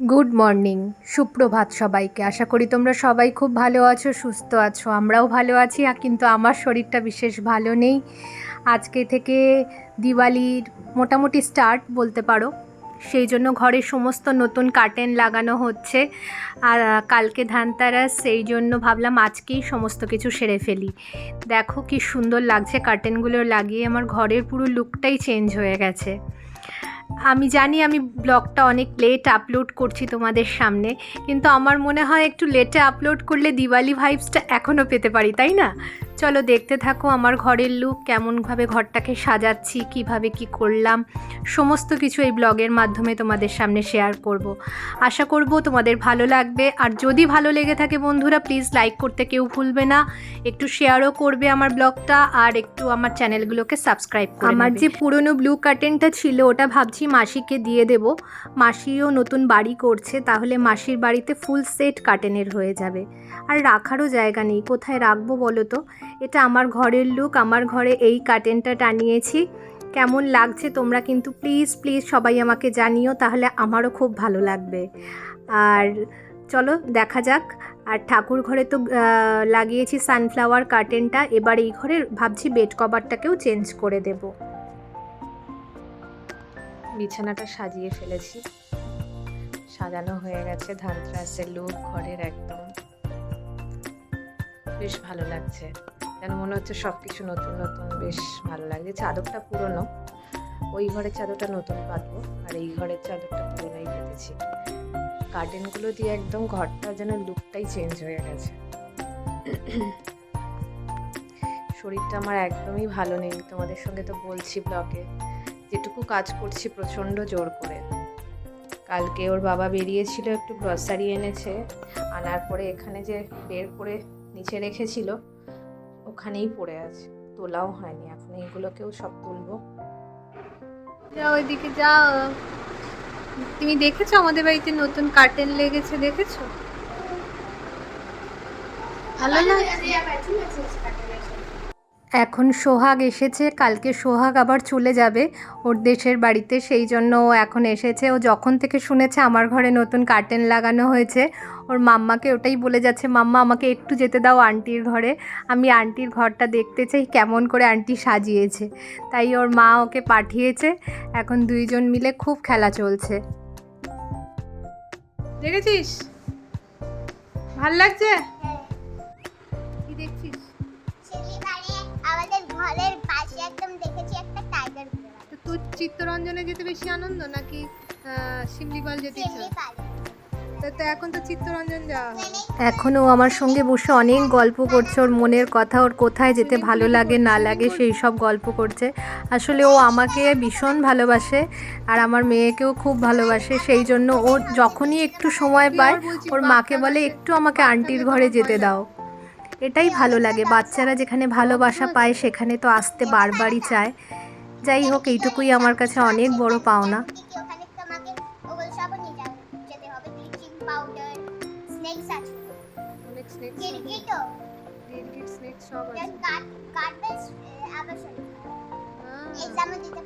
Good morning সুপ্রভাত সবাইকে। আশা করি তোমরা সবাই খুব ভালো আছো, সুস্থ আছো। আমরাও ভালো আছি কিন্তু আমার শরীরটা বিশেষ ভালো নেই। আজকে থেকে দিওয়ালির মোটামুটি স্টার্ট বলতে পারো। সেই জন্য ঘরে সমস্ত নতুন কার্টেন লাগানো হচ্ছে। আর কালকে ধানতেরাস সেই জন্য ভাবলাম আজকেই সমস্ত কিছু সেরে ফেলি। দেখো কি সুন্দর লাগছে কার্টেনগুলো লাগিয়ে। আমার ঘরের পুরো লুকটাই চেঞ্জ হয়ে গেছে। আমি জানি আমি ব্লগটা অনেক লেট আপলোড করছি তোমাদের সামনে, কিন্তু আমার মনে হয় একটু লেটে আপলোড করলে দিওয়ালি ভাইবসটা এখনও পেতে পারি, তাই না? চলো দেখতে থাকো আমার ঘরের লুক কেমনভাবে ঘরটাকে সাজাচ্ছি কীভাবে কি করলাম। সমস্ত কিছু এই ব্লগের মাধ্যমে তোমাদের সামনে শেয়ার করব। আশা করব তোমাদের ভালো লাগবে। আর যদি ভালো লেগে থাকে বন্ধুরা প্লিজ লাইক করতে কেউ ভুলবে না। একটু শেয়ারও করবে আমার ব্লগটা আর একটু আমার চ্যানেলগুলোকে সাবস্ক্রাইব করে আমার যে পুরনো ব্লু কার্টেনটা ছিল ওটা ভাবছি মাসিকে দিয়ে দেব। মাসিও নতুন বাড়ি করছে তাহলে মাসির বাড়িতে ফুল সেট কার্টেনের হয়ে যাবে। আর রাখারও জায়গা নেই কোথায় রাখব বলো তো? এটা আমার ঘরের লুক আমার ঘরে এই কার্টেনটা টানিয়েছি। কেমন লাগছে তোমরা কিন্তু প্লিজ প্লিজ সবাই আমাকে জানিও, তাহলে আমারও খুব ভালো লাগবে। আর চলো, দেখা যাক। আর ঠাকুর ঘরে তো লাগিয়েছি সানফ্লাওয়ার কার্টেনটা এবার এই ঘরে ভাবছি বেড কভারটাকেও চেঞ্জ করে দেব। বিছানাটা সাজিয়ে ফেলেছি। সাজানো হয়ে গেছে ধানত্রাসের লুক ঘরের একদম। বেশ ভালো লাগছে। যেন মনে হচ্ছে সব কিছু নতুন নতুন, বেশ ভালো লাগছে। চাদরটা পুরনো। ওই ঘরের চাদরটা নতুন পাতবো। আর এই ঘরের চাদরটা পুরনোই পেতেছি কার্টেনগুলো দিয়ে একদম ঘরটা যেন লুকটাই চেঞ্জ হয়ে গেছে। শরীরটা আমার একদমই ভালো নেই। তোমাদের সঙ্গে তো বলছি ব্লগে যেটুকু কাজ করছি প্রচণ্ড জোর করে। কালকে ওর বাবা বেরিয়েছিল, একটু গ্রসারি এনেছে। আনার পরে এখানে যে বের করে নিচে রেখেছিল ওখানেই পড়ে আছে। তোলাও হয়নি, এখন এগুলোকেও সব তুলবো। যাও ওইদিকে, যাও। তুমি দেখেছ আমাদের বাড়িতে নতুন কার্টেন লেগেছে, দেখেছ? ভালো এখন সোহাগ এসেছে, কালকে সোহাগ আবার চলে যাবে ওর দেশের বাড়িতে, সেই জন্য ও এখন এসেছে। ও যখন থেকে শুনেছে আমার ঘরে নতুন কার্টেন লাগানো হয়েছে, ওর মাম্মাকে ওটাই বলে যাচ্ছে, মাম্মা, আমাকে একটু যেতে দাও আন্টির ঘরে। আমি আন্টির ঘরটা দেখতে চাই, কেমন করে আন্টি সাজিয়েছে। তাই ওর মা ওকে পাঠিয়েছে। এখন দুইজন মিলে খুব খেলা চলছে। দেখেছিস? ভালো লাগছে? দেখেছি একটা টাইগার তো তোর চিত্তরঞ্জনে যেতে বেশি আনন্দ নাকি শিমলিগঞ্জ যেতে এখন তো চিত্তরঞ্জন যাওয়া মানে এখনও আমার সঙ্গে বসে অনেক গল্প করছে ওর মনের কথা ওর কোথায় যেতে ভালো লাগে না লাগে সেই সব গল্প করছে। আসলে ও আমাকে ভীষণ ভালোবাসে আর আমার মেয়েকেও খুব ভালোবাসে সেই জন্য ও যখনই একটু সময় পায় ওর মাকে বলে একটু আমাকে আন্টির ঘরে যেতে দাও। এটাই ভালো লাগে। বাচ্চারা যেখানে ভালোবাসা পায় সেখানে তো আসতে বারবারই চায়। যাই হোক এইটুকুই আমার কাছে অনেক বড় পাওনা।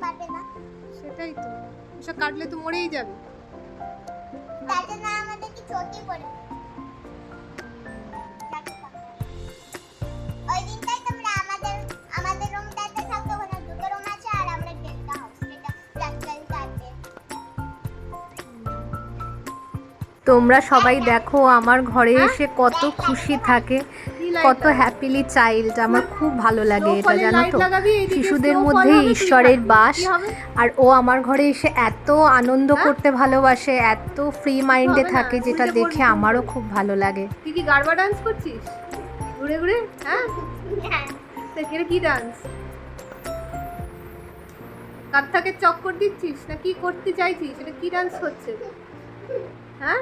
পারবে না। সেটাই তো। কাটলে তো মরেই যাবে। তার জন্য আমাদের কি চটি পড়ে তোমরা সবাই দেখো আমার ঘরে এসে কত খুশি থাকে কত হ্যাপিলি চাইল্ড আমার খুব ভালো লাগে এটা জানো তো? শিশুদের মধ্যে ঈশ্বরের বাস। আর ও আমার ঘরে এসে এত আনন্দ করতে ভালোবাসে এত ফ্রি মাইন্ডে থাকে যেটা দেখে আমারও খুব ভালো লাগে। তুই কি গারবা ডান্স করছিস? ঘুরে ঘুরে হ্যাঁ? হ্যাঁ। কি ডান্স কাত্তাকে চক্কর দিচ্ছিস না কি করতে চাইছিস এটা কি ডান্স হচ্ছে? হ্যাঁ?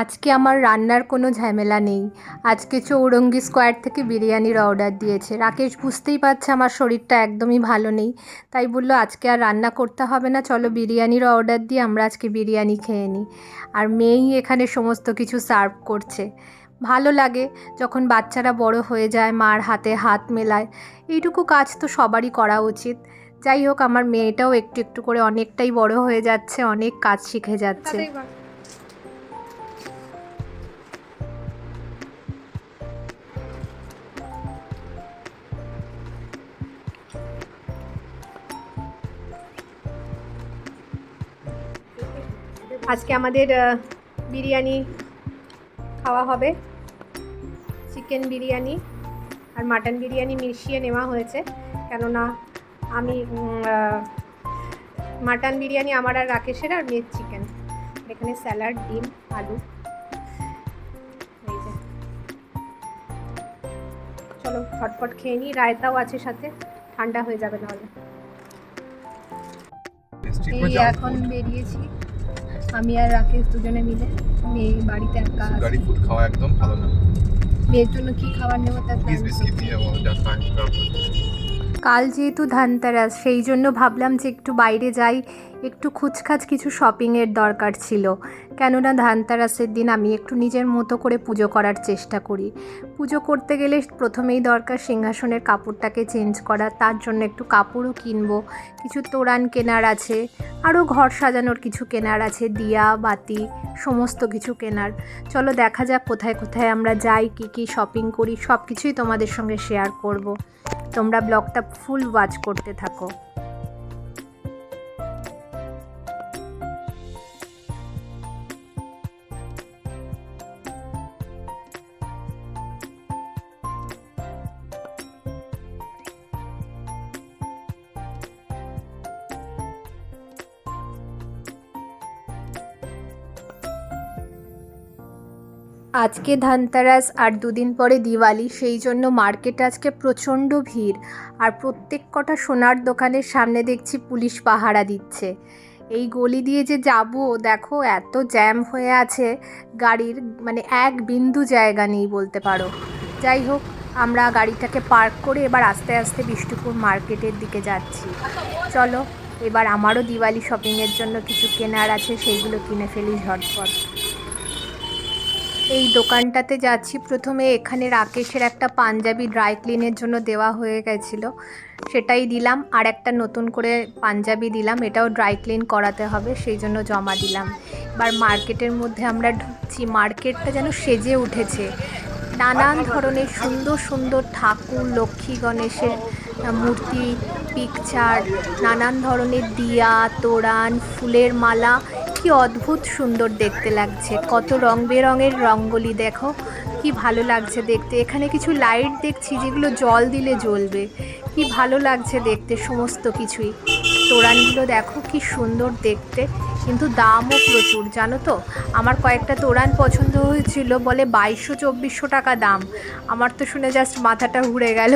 আজকে আমার রান্নার কোনো ঝামেলা নেই। আজকে চৌরঙ্গি স্কোয়ার থেকে বিরিয়ানির অর্ডার দিয়েছে। রাকেশ বুঝতেই পারছে আমার শরীরটা একদমই ভালো নেই। তাই বলল, আজকে আর রান্না করতে হবে না, চলো বিরিয়ানির অর্ডার দিয়ে আমরা আজকে বিরিয়ানি খেয়ে নিই। আর মেয়েই এখানে সমস্ত কিছু সার্ভ করছে। ভালো লাগে যখন বাচ্চারা বড় হয়ে যায়, মার হাতে হাত মেলায়। এইটুকু কাজ তো সবারই করা উচিত। যাই হোক, আমার মেয়েটাও একটু একটু করে অনেকটাই বড় হয়ে যাচ্ছে, অনেক কাজ শিখে যাচ্ছে। আজকে আমাদের বিরিয়ানি খাওয়া হবে। চিকেন বিরিয়ানি আর মাটন বিরিয়ানি মিশিয়ে নেওয়া হয়েছে। কেননা আমি মাটন বিরিয়ানি আমার আর রাকেশের আর মেয়ের চিকেন এখানে স্যালাড ডিম আলু। এই যে। চলো ফটফট খেয়ে নিই রায়তাও আছে সাথে। ঠান্ডা হয়ে যাবে নাহলে এই এখন বেরিয়েছি। আমি আর রাকেশ দুজনে মিলে। মেয়ে বাড়িতে একা গাড়ি ফুড খাওয়া একদম ভালো না। মেয়ের জন্য কি খাবার নেব তার বিস্কিট দিয়ে কাল যেহেতু ধানতেরাস সেই জন্য ভাবলাম যে একটু বাইরে যাই। একটু খুচখাচ কিছু শপিংয়ের দরকার ছিল। কেননা ধানতেরাসের দিন আমি একটু নিজের মতো করে পুজো করার চেষ্টা করি। পুজো করতে গেলে প্রথমেই দরকার সিংহাসনের কাপড়টাকে চেঞ্জ করা, তার জন্য একটু কাপড়ও কিনবো, কিছু তোড়ান কেনার আছে, আরও ঘর সাজানোর কিছু কেনার আছে, দিয়া, বাতি, সমস্ত কিছু কেনার। চলো দেখা যাক কোথায় কোথায় আমরা যাই, কী কী শপিং করি সব কিছুই তোমাদের সঙ্গে শেয়ার করব। তোমরা ব্লগটা ফুল ওয়াচ করতে থাকো। আজকে ধানতেরাস আর দুদিন পরে দিওয়ালি, সেই জন্য মার্কেট আজকে প্রচণ্ড ভিড়। আর প্রত্যেক কটা সোনার দোকানের সামনে দেখছি পুলিশ পাহারা দিচ্ছে। এই গলি দিয়ে যে যাব, দেখো, এত জ্যাম হয়ে আছে, গাড়ির মানে এক বিন্দু জায়গা নেই বলতে পারো। যাই হোক, আমরা গাড়িটাকে পার্ক করে এবার আস্তে আস্তে বিষ্ণুপুর মার্কেটের দিকে যাচ্ছি। চলো, এবার আমারও দিওয়ালি শপিংয়ের জন্য কিছু কেনার আছে, সেইগুলো কিনে ফেলি ঝটপট। এই দোকানটাতে যাচ্ছি। প্রথমে এখানে রাকেশের একটা পাঞ্জাবি ড্রাই ক্লিনের জন্য দেওয়া হয়ে গেছিল। সেটাই দিলাম। আর একটা নতুন করে পাঞ্জাবি দিলাম। এটাও ড্রাই ক্লিন করাতে হবে, সেই জন্য জমা দিলাম। এবার মার্কেটের মধ্যে আমরা ঢুকছি। মার্কেটটা যেন সেজে উঠেছে। নানান ধরনের সুন্দর সুন্দর ঠাকুর, লক্ষ্মী গণেশের মূর্তি পিকচার নানান ধরনের দিয়া তোড়ান ফুলের মালা। কি অদ্ভুত সুন্দর দেখতে লাগছে। কত রং বেরঙের রঙ্গোলি দেখো, কি ভালো লাগছে দেখতে। এখানে কিছু লাইট দেখছি যেগুলো জল দিলে জ্বলবে। কি ভালো লাগছে দেখতে সমস্ত কিছুই। তোরানগুলো দেখো কি সুন্দর দেখতে, কিন্তু দামও প্রচুর, জানো তো? আমার কয়েকটা তোরান পছন্দ হয়েছিল, বলে বাইশশো চব্বিশশো টাকা দাম। আমার তো শুনে জাস্ট মাথাটা ঘুরে গেল।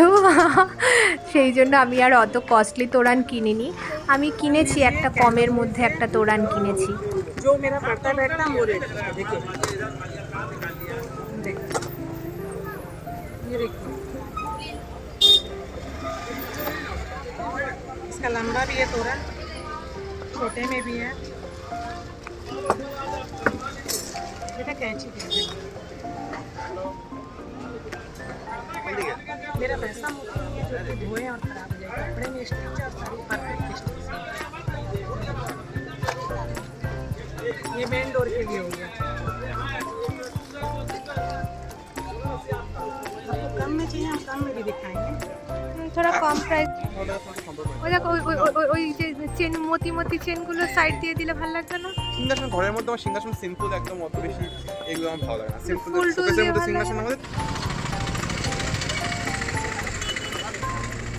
সেই জন্য আমি আর অত কস্টলি তোরান কিনিনি। আমি কিনেছি একটা কমের মধ্যে একটা তোরান কিনেছি। जो मेरा पड़ता बैठता वो रेट देखिए। इसका लंबा भी है थोड़ा, छोटे में भी है। बेटा कैंची। मेरा पैसा धोए और खराब हो जाए। कपड़े में स्टिच और सारी परफेक्ट स्टिच ये मेन डोर के लिए हो गया आपको कम में चाहिए हम कम में भी दिखाएंगे থোড়া কম প্রাইস ওই দেখো ওই ওই- ওই- ওই যে চেন মতি মতি চেনগুলো সাইড দিয়ে দিলে ভালো লাগবে না সিংহাসন ঘরের মধ্যে আমার সিংহাসন সিম্পল একদম অত বেশি এগুলো আমার ভালো লাগে না সিম্পল ফুল টুল শোকেসের দিয়ে মধ্যে ভালো সিংহাসন আমাদের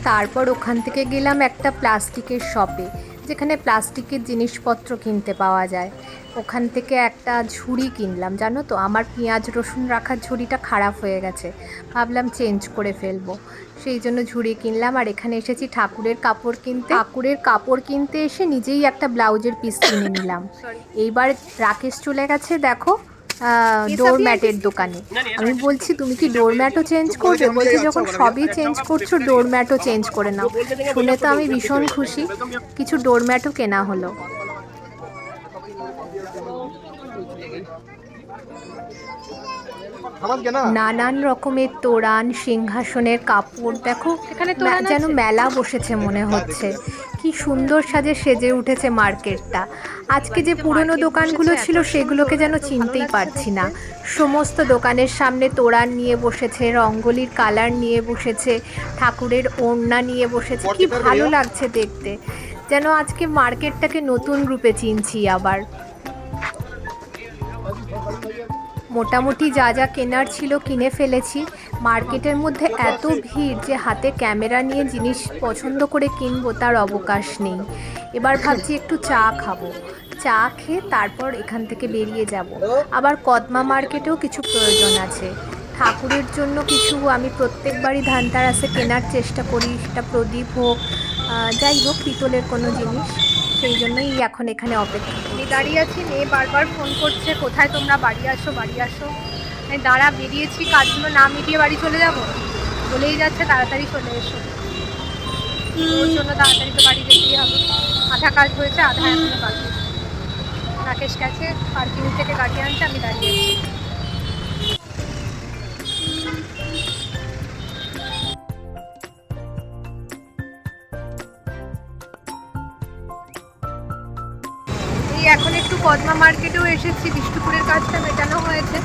তারপর ওখান থেকে গেলাম একটা প্লাস্টিকের শপে যেখানে প্লাস্টিকের জিনিসপত্র কিনতে পাওয়া যায় ওখান থেকে একটা ঝুড়ি কিনলাম জানো তো আমার পেঁয়াজ রসুন রাখার ঝুড়িটা খারাপ হয়ে গেছে ভাবলাম চেঞ্জ করে ফেলব সেই জন্য ঝুড়ি কিনলাম আর এখানে এসেছি ঠাকুরের কাপড় কিনতে ঠাকুরের কাপড় কিনতে এসে নিজেই একটা ব্লাউজের পিস কিনে নিলাম এইবার রাকেশ চলে গেছে দেখো ডোরম্যাটের দোকানে আমি বলছি তুমি কি ডোরম্যাটও চেঞ্জ করবে বলছি যখন সবই চেঞ্জ করছ ডোরম্যাটও চেঞ্জ করে নাও শুনে তো আমি ভীষণ খুশি কিছু ডোরম্যাটও কেনা হলো নানান রকমের তোড়ান সিংহাসনের কাপড় দেখো এখানে যেন মেলা বসেছে মনে হচ্ছে। কি কি সুন্দর সাজে সেজে উঠেছে মার্কেটটা। আজকে যে পুরনো দোকানগুলো ছিল সেগুলোকে যেন চিনতেই পারছি না। সমস্ত দোকানের সামনে তোড়ান নিয়ে বসেছে রঙ্গোলির কালার নিয়ে বসেছে ঠাকুরের ওড়না নিয়ে বসেছে। কি ভালো লাগছে দেখতে। যেন আজকে মার্কেটটাকে নতুন রূপে চিনছি আবার। মোটামুটি যা যা কেনার ছিল কিনে ফেলেছি। মার্কেটের মধ্যে এত ভিড় যে হাতে ক্যামেরা নিয়ে জিনিস পছন্দ করে কিনবো তার অবকাশ নেই। এবার ভাবছি একটু চা খাব। চা খেয়ে তারপর এখান থেকে বেরিয়ে যাব। আবার কদমা মার্কেটেও কিছু প্রয়োজন আছে। ঠাকুরের জন্য কিছু আমি প্রত্যেকবারই ধানতারাসে কেনার চেষ্টা করি। সেটা প্রদীপ হোক যাই হোক, পিতলের কোনো জিনিস, সেই জন্যই এখন এখানে অপেক্ষা। আমি দাঁড়িয়ে আছি, মেয়ে বারবার ফোন করছে, কোথায় তোমরা? বাড়ি আসো বাড়ি আসো। দাঁড়া, বেরিয়েছি, কাজগুলো না মিটিয়ে বাড়ি চলে যাব? বলেই যাচ্ছে, তাড়াতাড়ি চলে এসো। ওর জন্য তাড়াতাড়ি তো বাড়ি যেতেই হবে। আধা কাজ হয়েছে, আধা এখনও বাকি। রাকেশ গেছে পার্কিং থেকে গাড়ি আনছে, আমি দাঁড়িয়ে আছি। এখন একটু পদ্মা মার্কেটেও এসেছি, বিষ্ণুপুরের কাজটা মেটানো হয়েছে।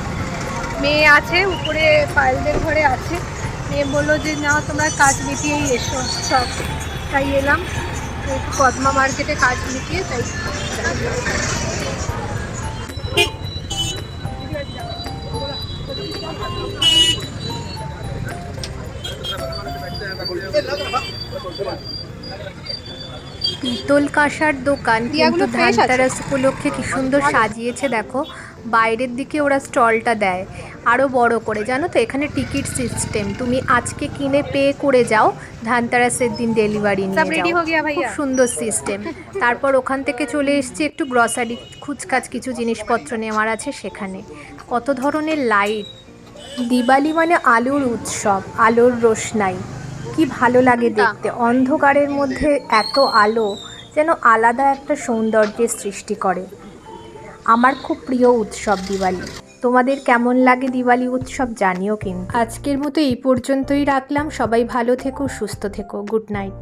মেয়ে আছে, উপরে পায়েলদের ঘরে আছে। মেয়ে বলল যে, না, তোমরা কাজ মিটিয়েই এসো সব তাই এলাম। একটু পদ্মা মার্কেটে কাজ মিটিয়ে তাই পিতল কাঁসার দোকান কিন্তু ধানতেরাস উপলক্ষে কি সুন্দর সাজিয়েছে দেখো। বাইরের দিকে ওরা স্টলটা দেয় আরও বড় করে। জানো তো এখানে টিকিট সিস্টেম। তুমি আজকে কিনে পে করে যাও ধানতেরাসের দিন ডেলিভারি নিয়ে যাও। খুব সুন্দর সিস্টেম। তারপর ওখান থেকে চলে এসেছি একটু গ্রসারি খুচকাচ কিছু জিনিসপত্র নেওয়ার আছে সেখানে। কত ধরনের লাইট দিওয়ালি মানে আলোর উৎসব আলোর রোশনাই। কি ভালো লাগে দেখতে। অন্ধকারের মধ্যে এত আলো যেন আলাদা একটা সৌন্দর্যের সৃষ্টি করে। আমার খুব প্রিয় উৎসব দিওয়ালি। তোমাদের কেমন লাগে দিওয়ালি উৎসব জানিও কিন্তু। আজকের মতো এই পর্যন্তই রাখলাম। সবাই ভালো থেকো সুস্থ থেকো। Good night.